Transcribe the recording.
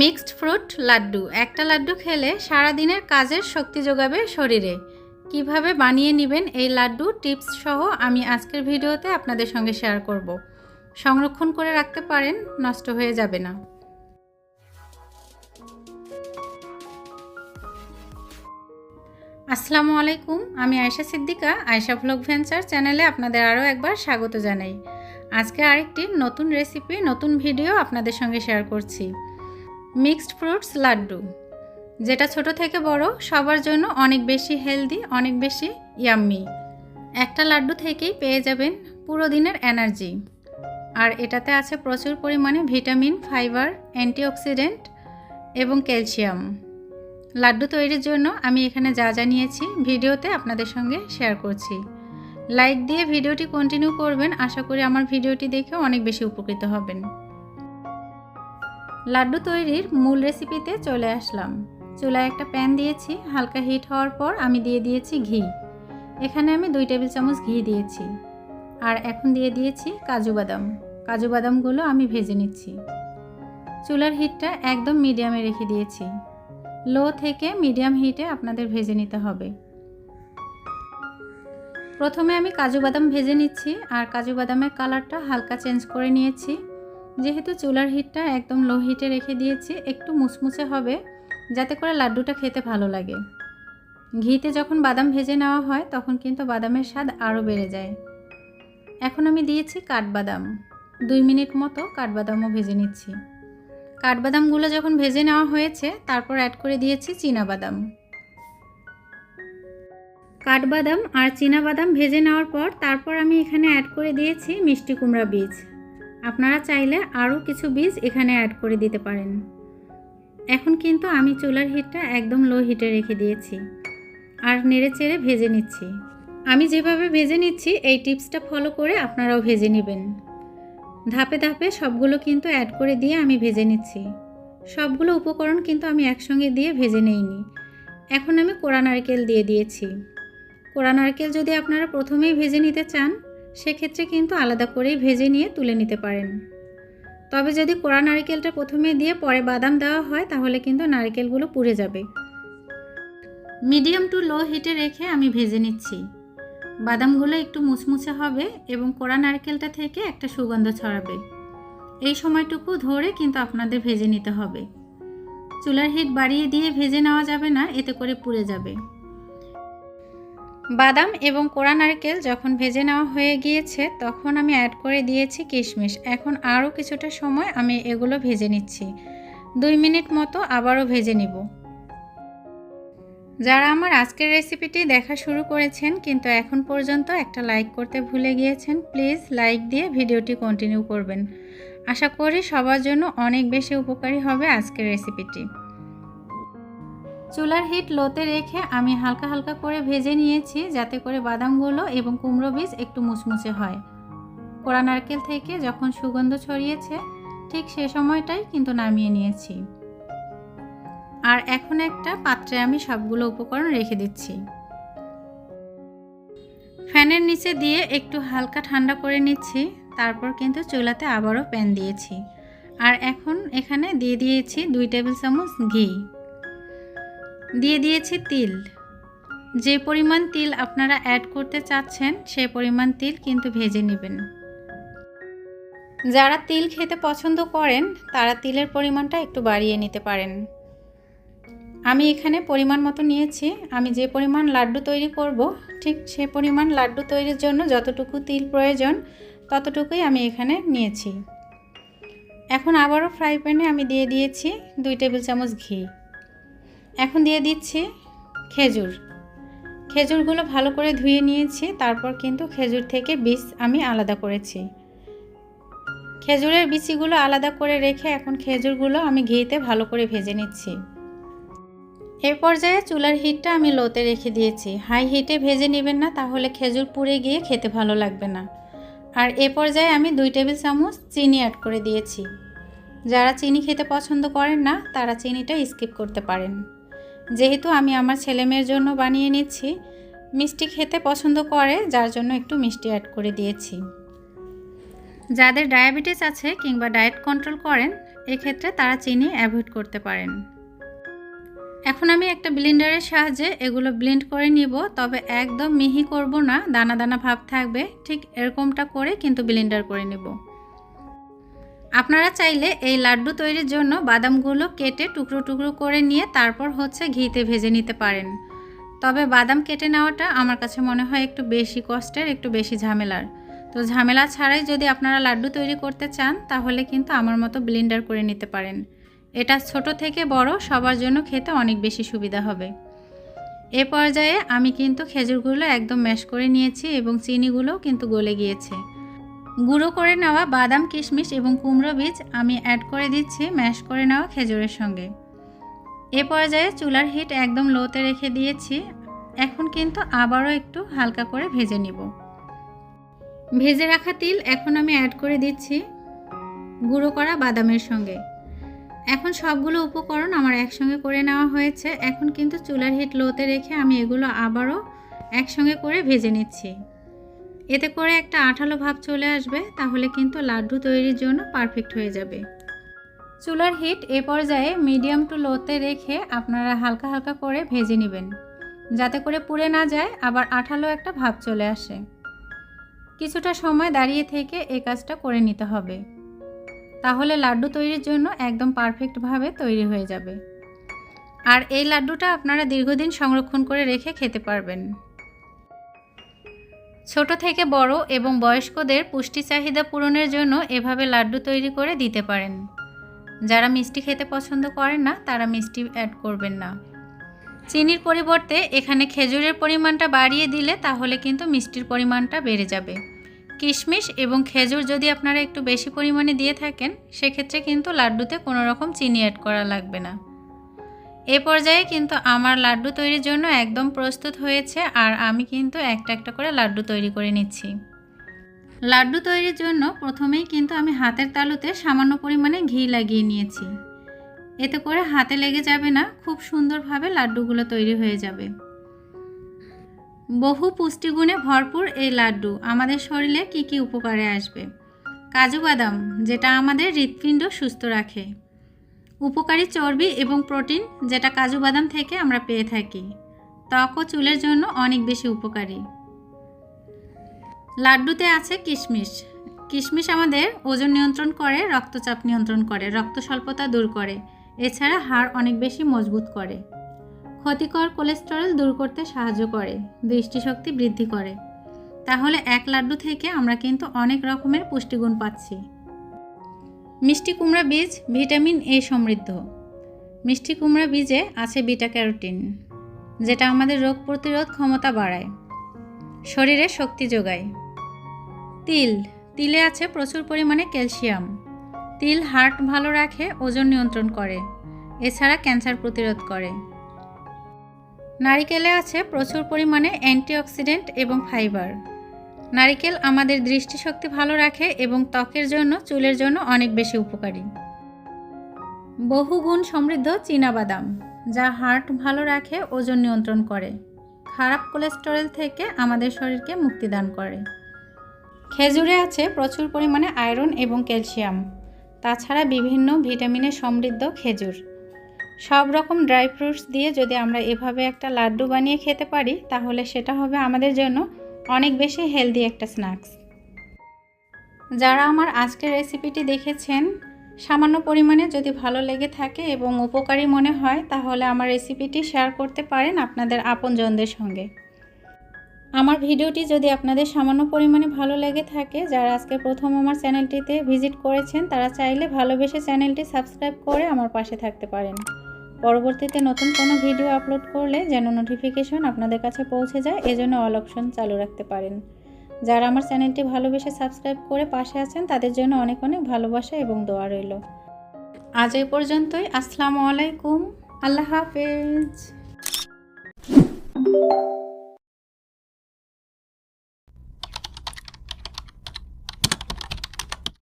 Mixed fruit laddu. একটা লাড্ডু খেলে সারা দিনের কাজের শক্তি যোগাবে শরীরে। কীভাবে বানিয়ে নেবেন এই লাড্ডু টিপস সহ আমি আজকের ভিডিওতে আপনাদের সঙ্গে শেয়ার করব। সংরক্ষণ করে রাখতে পারেন, নষ্ট হয়ে যাবে না। আসসালামু আলাইকুম, আমি আয়শা সিদ্দিকা, আয়শা ভ্লগ ভেঞ্চার চ্যানেলে আপনাদের আরও একবার স্বাগত জানাই। আজকে আরেকটি নতুন রেসিপি নতুন ভিডিও আপনাদের সঙ্গে শেয়ার করছি। মিক্সড ফ্রুটস লাড্ডু, যেটা ছোট থেকে বড়, সবার জন্য অনেক বেশি হেলদি, অনেক বেশি ইয়াম্মি। একটা লাড্ডু থেকেই পেয়ে যাবেন পুরো দিনের এনার্জি। আর এটাতে আছে প্রচুর পরিমাণে ভিটামিন, ফাইবার, অ্যান্টিঅক্সিডেন্ট এবং ক্যালসিয়াম। লাড্ডু তৈরির জন্য আমি এখানে যা যা নিয়েছি ভিডিওতে আপনাদের সঙ্গে শেয়ার করছি। লাইক দিয়ে ভিডিওটি কন্টিনিউ করবেন, আশা করি আমার ভিডিওটি দেখে অনেক বেশি উপকৃত হবেন। লাড্ডু তৈরির মূল রেসিপিতে চলে আসলাম। চুলায় একটা প্যান দিয়েছি, হালকা হিট হওয়ার পর আমি দিয়ে দিয়েছি ঘি। এখানে আমি দুই টেবিল চামচ ঘি দিয়েছি। আর এখন দিয়ে দিয়েছি কাজু বাদাম। কাজু বাদামগুলো আমি ভেজে নিচ্ছি। চুলার হিটটা একদম মিডিয়ামে রেখে দিয়েছি। লো থেকে মিডিয়াম হিটে আপনাদের ভেজে নিতে হবে। প্রথমে আমি কাজু বাদাম ভেজে নিচ্ছি আর কাজু বাদামের কালারটা হালকা চেঞ্জ করে নিয়েছি। যেহেতু চুলার হিটটা একদম লো হিটে রেখে দিয়েছি, একটু মুচমুচে হবে, যাতে করে লাড্ডুটা খেতে ভালো লাগে। ঘিতে যখন বাদাম ভেজে নেওয়া হয়, তখন কিন্তু বাদামের স্বাদ আরও বেড়ে যায়। এখন আমি দিয়েছি কাঠবাদাম। দুই মিনিট মতো কাঠবাদামও ভেজে নিচ্ছি। কাঠবাদামগুলো যখন ভেজে নেওয়া হয়েছে, তারপর অ্যাড করে দিয়েছি বাদাম কাঠবাদাম আর বাদাম ভেজে নেওয়ার পর, তারপর আমি এখানে অ্যাড করে দিয়েছি মিষ্টি কুমড়া বীজ। আপনারা চাইলে আরও কিছু বীজ এখানে অ্যাড করে দিতে পারেন। এখন কিন্তু আমি চুলার হিটটা একদম লো হিটে রেখে দিয়েছি আর নেড়ে চেড়ে ভেজে নিচ্ছি। আমি যেভাবে ভেজে নিচ্ছি, এই টিপসটা ফলো করে আপনারাও ভেজে নেবেন। ধাপে ধাপে সবগুলো কিন্তু অ্যাড করে দিয়ে আমি ভেজে নিচ্ছি। সবগুলো উপকরণ কিন্তু আমি একসঙ্গে দিয়ে ভেজে নেইনি। এখন আমি কোড়া নারকেল দিয়ে দিয়েছি। কোড়া নারকেল যদি আপনারা প্রথমেই ভেজে নিতে চান সেক্ষেত্রে কিন্তু আলাদা করেই ভেজে নিয়ে তুলে নিতে পারেন। তবে যদি কোড়া নারকেলটা প্রথমে দিয়ে পরে বাদাম দেওয়া হয়, তাহলে কিন্তু নারকেলগুলো পুড়ে যাবে। মিডিয়াম টু লো হিটে রেখে আমি ভেজে নিচ্ছি। বাদামগুলো একটু মুচমুচে হবে এবং কোড়া নারকেলটা থেকে একটা সুগন্ধ ছড়াবে। এই সময়টুকু ধরে কিন্তু আপনাদের ভেজে নিতে হবে। চুলার হিট বাড়িয়ে দিয়ে ভেজে নেওয়া যাবে না, এতে করে পুড়ে যাবে। বাদাম এবং কোড়া নারকেল যখন ভেজে নেওয়া হয়ে গিয়েছে, তখন আমি অ্যাড করে দিয়েছি কিশমিশ। এখন আরও কিছুটা সময় আমি এগুলো ভেজে নিচ্ছি। দুই মিনিট মতো আবারও ভেজে নিব। যারা আমার আজকের রেসিপিটি দেখা শুরু করেছেন, কিন্তু এখন পর্যন্ত একটা লাইক করতে ভুলে গিয়েছেন, প্লিজ লাইক দিয়ে ভিডিওটি কন্টিনিউ করবেন। আশা করি সবার জন্য অনেক বেশি উপকারী হবে আজকের রেসিপিটি। চুলার হিট লোতে রেখে আমি হালকা হালকা করে ভেজে নিয়েছি, যাতে করে বাদামগুলো এবং কুমড়ো বীজ একটু মুচমুচে হয়। কোড়া নারকেল থেকে যখন সুগন্ধ ছড়িয়েছে, ঠিক সে সময়টাই কিন্তু নামিয়ে নিয়েছি। আর এখন একটা পাত্রে আমি সবগুলো উপকরণ রেখে দিচ্ছি। ফ্যানের নিচে দিয়ে একটু হালকা ঠান্ডা করে নিচ্ছি, তারপর কিন্তু চুলাতে আবারও প্যান দিয়েছি। আর এখন এখানে দিয়ে দিয়েছি দুই টেবিল চামচ ঘি। দিয়ে দিয়েছি তিল। যে পরিমাণ তিল আপনারা অ্যাড করতে চাচ্ছেন, সে পরিমাণ তিল কিন্তু ভেজে নেবেন। যারা তিল খেতে পছন্দ করেন, তারা তিলের পরিমাণটা একটু বাড়িয়ে নিতে পারেন। আমি এখানে পরিমাণ মতো নিয়েছি। আমি যে পরিমাণ লাড্ডু তৈরি করব, ঠিক সে পরিমাণ লাড্ডু তৈরির জন্য যতটুকু তিল প্রয়োজন, ততটুকুই আমি এখানে নিয়েছি। এখন আবারও ফ্রাই প্যানে আমি দিয়ে দিয়েছি দুই টেবিল চামচ ঘি। এখন দিয়ে দিচ্ছি খেজুর। খেজুরগুলো ভালো করে ধুয়ে নিয়েছি, তারপর কিন্তু খেজুর থেকে বীজ আমি আলাদা করেছি। খেজুরের বিচিগুলো আলাদা করে রেখে এখন খেজুরগুলো আমি ঘিতে ভালো করে ভেজে নিচ্ছি। এ পর্যায়ে চুলার হিটটা আমি লোতে রেখে দিয়েছি। হাই হিটে ভেজে নেবেন না, তাহলে খেজুর পুড়ে গিয়ে খেতে ভালো লাগবে না। আর এ পর্যায়ে আমি দুই টেবিল চামচ চিনি অ্যাড করে দিয়েছি। যারা চিনি খেতে পছন্দ করেন না, তারা চিনিটা স্কিপ করতে পারেন। যেহেতু আমি আমার ছেলেমেয়ের জন্য বানিয়ে নিচ্ছি, মিষ্টি খেতে পছন্দ করে, যার জন্য একটু মিষ্টি অ্যাড করে দিয়েছি। যাদের ডায়াবেটিস আছে কিংবা ডায়েট কন্ট্রোল করেন, এক্ষেত্রে তারা চিনি অ্যাভয়েড করতে পারেন। এখন আমি একটা ব্লেন্ডারের সাহায্যে এগুলো ব্লেন্ড করে নিব, তবে একদম মিহি করব না, দানা দানা ভাব থাকবে, ঠিক এরকমটা করে কিন্তু ব্লেন্ডার করে নেব। আপনারা চাইলে এই লাড্ডু তৈরির জন্য বাদামগুলো কেটে টুকরো টুকরো করে নিয়ে তারপর হচ্ছে ঘিতে ভেজে নিতে পারেন। তবে বাদাম কেটে নেওয়াটা আমার কাছে মনে হয় একটু বেশি কষ্টের, একটু বেশি ঝামেলার। তো ঝামেলা ছাড়াই যদি আপনারা লাড্ডু তৈরি করতে চান, তাহলে কিন্তু আমার মতো ব্লেন্ডার করে নিতে পারেন। এটা ছোট থেকে বড়, সবার জন্য খেতে অনেক বেশি সুবিধা হবে। এ পর্যায়ে আমি কিন্তু খেজুরগুলো একদম ম্যাশ করে নিয়েছি এবং চিনিগুলোও কিন্তু গলে গিয়েছে। গুঁড়ো করে নেওয়া বাদাম, কিশমিশ এবং কুমড়ো বীজ আমি অ্যাড করে দিচ্ছি ম্যাশ করে নেওয়া খেজুরের সঙ্গে। এ পর্যায়ে চুলার হিট একদম লোতে রেখে দিয়েছি। এখন কিন্তু আবারও একটু হালকা করে ভেজে নিব। ভেজে রাখা তিল এখন আমি অ্যাড করে দিচ্ছি গুঁড়ো করা বাদামের সঙ্গে। এখন সবগুলো উপকরণ আমার একসঙ্গে করে নেওয়া হয়েছে। এখন কিন্তু চুলার হিট লোতে রেখে আমি এগুলো আবারও একসঙ্গে করে ভেজে নিচ্ছি। এতে করে একটা আঠালো ভাব চলে আসবে, তাহলে কিন্তু লাড্ডু তৈরির জন্য পারফেক্ট হয়ে যাবে। চুলার হিট এ পর্যায়ে মিডিয়াম টু লোতে রেখে আপনারা হালকা হালকা করে ভেজে নেবেন। যাতে করে পুড়ে না যায়, আবার আঠালো একটা ভাব চলে আসে। কিছুটা সময় দাঁড়িয়ে থেকে এই কাজটা করে নিতে হবে। তাহলে লাড্ডু তৈরির জন্য একদম পারফেক্টভাবে তৈরি হয়ে যাবে। আর এই লাড্ডুটা আপনারা দীর্ঘদিন সংরক্ষণ করে রেখে খেতে পারবেন। ছোট থেকে বড় এবং বয়স্কদের পুষ্টি চাহিদা পূরণের জন্য এভাবে লাড্ডু তৈরি করে দিতে পারেন। যারা মিষ্টি খেতে পছন্দ করেন না, তারা মিষ্টি অ্যাড করবেন না। চিনির পরিবর্তে এখানে খেজুরের পরিমাণটা বাড়িয়ে দিলে তাহলে কিন্তু মিষ্টির পরিমাণটা বেড়ে যাবে। কিশমিশ এবং খেজুর যদি আপনারা একটু বেশি পরিমাণে দিয়ে থাকেন, সেক্ষেত্রে কিন্তু লাড্ডুতে কোনো রকম চিনি অ্যাড করা লাগবে না। এ পর্যায়ে কিন্তু আমার লাড্ডু তৈরির জন্য একদম প্রস্তুত হয়েছে আর আমি কিন্তু একটা একটা করে লাড্ডু তৈরি করে নিচ্ছি। লাড্ডু তৈরির জন্য প্রথমেই কিন্তু আমি হাতের তালুতে সামান্য পরিমাণে ঘি লাগিয়ে নিয়েছি। এতে করে হাতে লেগে যাবে না, খুব সুন্দরভাবে লাড্ডুগুলো তৈরি হয়ে যাবে। বহু পুষ্টিগুণে ভরপুর এই লাড্ডু আমাদের শরীরে কি কি উপকারে আসবে? কাজু বাদাম, যেটা আমাদের হৃৎপিণ্ড সুস্থ রাখে। উপকারী চর্বি এবং প্রোটিন, যেটা কাজু বাদাম থেকে আমরা পেয়ে থাকি। ত্বক ও চুলের জন্য অনেক বেশি উপকারী। লাড্ডুতে আছে কিশমিশ। কিশমিশ আমাদের ওজন নিয়ন্ত্রণ করে, রক্তচাপ নিয়ন্ত্রণ করে, রক্ত স্বল্পতা দূর করে। এছাড়া হাড় অনেক বেশি মজবুত করে। ক্ষতিকর কোলেস্টেরল দূর করতে সাহায্য করে, দৃষ্টিশক্তি বৃদ্ধি করে। তাহলে এক লাড্ডু থেকে আমরা কিন্তু অনেক রকমের পুষ্টিগুণ পাচ্ছি। মিষ্টি কুমড়া বীজ, ভিটামিন এ সমৃদ্ধ। মিষ্টি কুমড়া বীজে আছে বিটা ক্যারোটিন, যেটা আমাদের রোগ প্রতিরোধ ক্ষমতা বাড়ায়, শরীরে শক্তি যোগায়। তিল, তিলে আছে প্রচুর পরিমাণে ক্যালসিয়াম। তিল হার্ট ভালো রাখে, ওজন নিয়ন্ত্রণ করে, এছাড়া ক্যান্সার প্রতিরোধ করে। নারিকেলে আছে প্রচুর পরিমাণে অ্যান্টিঅক্সিডেন্ট এবং ফাইবার। নারিকেল আমাদের দৃষ্টিশক্তি ভালো রাখে এবং ত্বকের জন্য, চুলের জন্য অনেক বেশি উপকারী। বহুগুণ সমৃদ্ধ চীনাবাদাম, যা হার্ট ভালো রাখে, ওজন নিয়ন্ত্রণ করে, খারাপ কোলেস্টেরল থেকে আমাদের শরীরকে মুক্তিদান করে। খেজুরে আছে প্রচুর পরিমাণে আয়রন এবং ক্যালসিয়াম, তাছাড়া বিভিন্ন ভিটামিনে সমৃদ্ধ খেজুর। সব রকম ড্রাই ফ্রুটস দিয়ে যদি আমরা এভাবে একটা লাড্ডু বানিয়ে খেতে পারি, তাহলে সেটা হবে আমাদের জন্য অনেক বেশি হেলদি একটা স্ন্যাক্স যারা আমার আজকের রেসিপিটি দেখেছেন, সামান্য পরিমাণে যদি ভালো লেগে থাকে এবং উপকারী মনে হয়, তাহলে আমার রেসিপিটি শেয়ার করতে পারেন আপনাদের আপনজনদের সঙ্গে। আমার ভিডিওটি যদি আপনাদের সামান্য পরিমাণে ভালো লেগে থাকে, যারা আজকে প্রথম আমার চ্যানেলটিতে ভিজিট করেছেন, তারা চাইলে ভালোবেসে চ্যানেলটি সাবস্ক্রাইব করে আমার পাশে থাকতে পারেন। পরবর্তীতে নতুন কোনো ভিডিও আপলোড করলে যেন নোটিফিকেশন আপনাদের কাছে পৌঁছে যায়, এজন্য অল অপশন চালু রাখতে পারেন। যারা আমার চ্যানেলটি ভালোবেসে সাবস্ক্রাইব করে পাশে আছেন, তাদের জন্য অনেক অনেক ভালোবাসা এবং দোয়া রইল। আজ এই পর্যন্তই, আসসালামু আলাইকুম, আল্লাহ হাফেজ।